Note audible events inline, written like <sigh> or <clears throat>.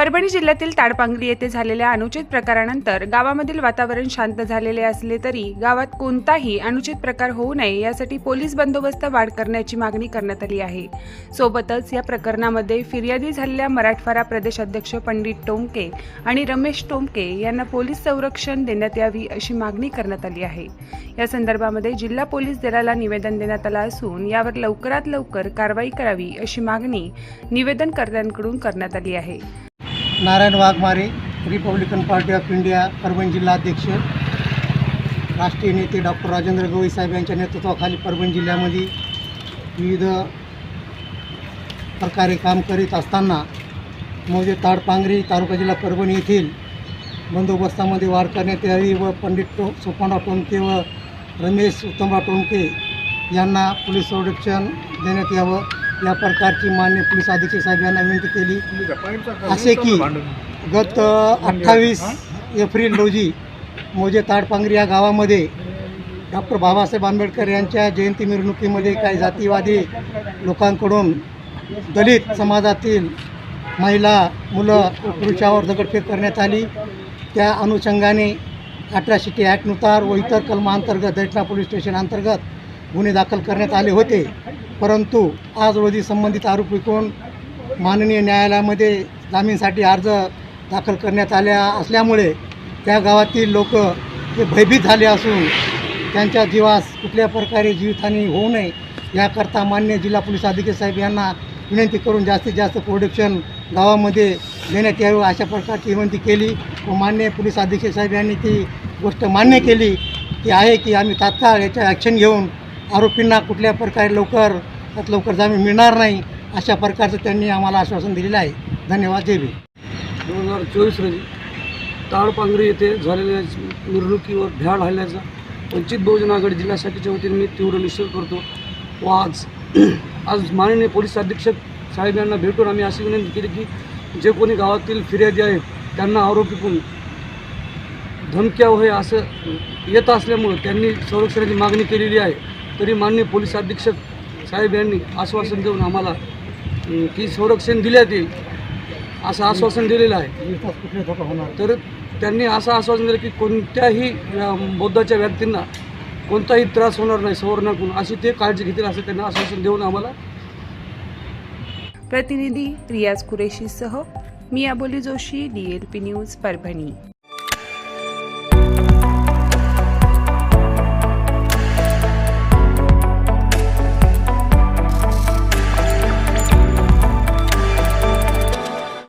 परभणी जिल्ह्यातील ताडपांगरी येथे झालेल्या अनुचित प्रकारानंतर गावामधील वातावरण शांत झालेले असले तरी गावात कोणताही अनुचित प्रकार होऊ नये यासाठी पोलीस बंदोबस्त वाढ करण्याची मागणी करण्यात आली आहे. सोबतच या प्रकरणामध्ये फिर्यादी झालेल्या मराठवाडा प्रदेश अध्यक्ष पंडित टोमके आणि रमेश टोमके यांना पोलीस संरक्षण देण्यात यावी अशी मागणी करण्यात आली आहे. या संदर्भामध्ये जिल्हा पोलीस दलाला निवेदन देण्यात आलं असून यावर लवकरात लवकर कारवाई करावी अशी मागणी निवेदनकर्त्यांकडून करण्यात आली आहे. Narayan Waghmare Republican Party of India Parbhani जिल्हा अध्यक्ष राष्ट्रीय नेते डॉक्टर राजेंद्र गवई साहेब यांच्या नेतृत्वाखाली परभणी जिल्ह्यामध्ये विविध प्रकारे काम करीत असताना मौजे ताडपांगरी तालुका जिल्हा परभणी येथील बंदोबस्तामध्ये वाढ करण्यात यावी व पंडित टो सोपानराव टोंके व रमेश उत्तमराव टोंके यांना पोलीस संरक्षण देण्यात यावं. या प्रकारची मान्य पोलीस अधीक्षक साहेबांना विनंती केली. असे की गत अठ्ठावीस एप्रिल रोजी मोजे ताडपांगरी या गावामध्ये डॉक्टर बाबासाहेब आंबेडकर यांच्या जयंती मिरवणुकीमध्ये काही जातीवादी लोकांकडून दलित समाजातील महिला मुलं पुरुषावर दगडफेक करण्यात आली. त्या अनुषंगाने अट्रॅसिटी ॲक्टनुसार व इतर कलमांतर्गत दैठणा पोलीस स्टेशन अंतर्गत गुन्हे दाखल करण्यात आले होते. परंतु आज रोजी संबंधित आरोपीकडून माननीय न्यायालयामध्ये जामीनसाठी अर्ज दाखल करण्यात आल्या असल्यामुळे त्या गावातील लोक हे भयभीत झाले असून त्यांच्या जीवास कुठल्या प्रकारे जीवितहानी होऊ नये याकरता मान्य जिल्हा पोलीस अधीक्षक साहेब यांना विनंती करून जास्तीत जास्त प्रोडक्शन गावामध्ये देण्यात यावं अशा प्रकारची विनंती केली व मान्य पोलीस अधीक्षक साहेब यांनी ती गोष्ट मान्य केली की आहे की आम्ही तात्काळ याच्या ॲक्शन घेऊन आरोपींना कुठल्या प्रकारे लवकर त्यात लवकर जामीन मिळणार नाही अशा प्रकारचं त्यांनी आम्हाला आश्वासन दिलेलं आहे. धन्यवाद जय दोन हजार चोवीस रोजी ताडपांगरी येथे झालेल्या निवडणुकीवर भ्याड हल्ल्याचा वंचित बहुजन आघाडी जिल्हा शाखेच्या वतीने मी तीव्र निषेध करतो. व आज <clears throat> आज माननीय पोलीस अधीक्षक साहेब यांना भेटून आम्ही अशी विनंती केली की जे कोणी गावातील फिर्यादी आहेत त्यांना आरोपीकडून धमक्या होय असं येत असल्यामुळं त्यांनी संरक्षणाची मागणी केलेली आहे. तरी माननीय पोलीस अधीक्षक साहेब यांनी आश्वासन देऊन आम्हाला की संरक्षण दिल्यात येईल असं आश्वासन दिलेलं आहे. तर त्यांनी असं आश्वासन दिलं की कोणत्याही बौद्धाच्या व्यक्तींना कोणताही त्रास होणार नाही सवर्णाकडून अशी ते काळजी घेतील असं त्यांना आश्वासन देऊन आम्हाला प्रतिनिधी रियाज कुरेशीसह मी Aboli Joshi D L P news Parbhani.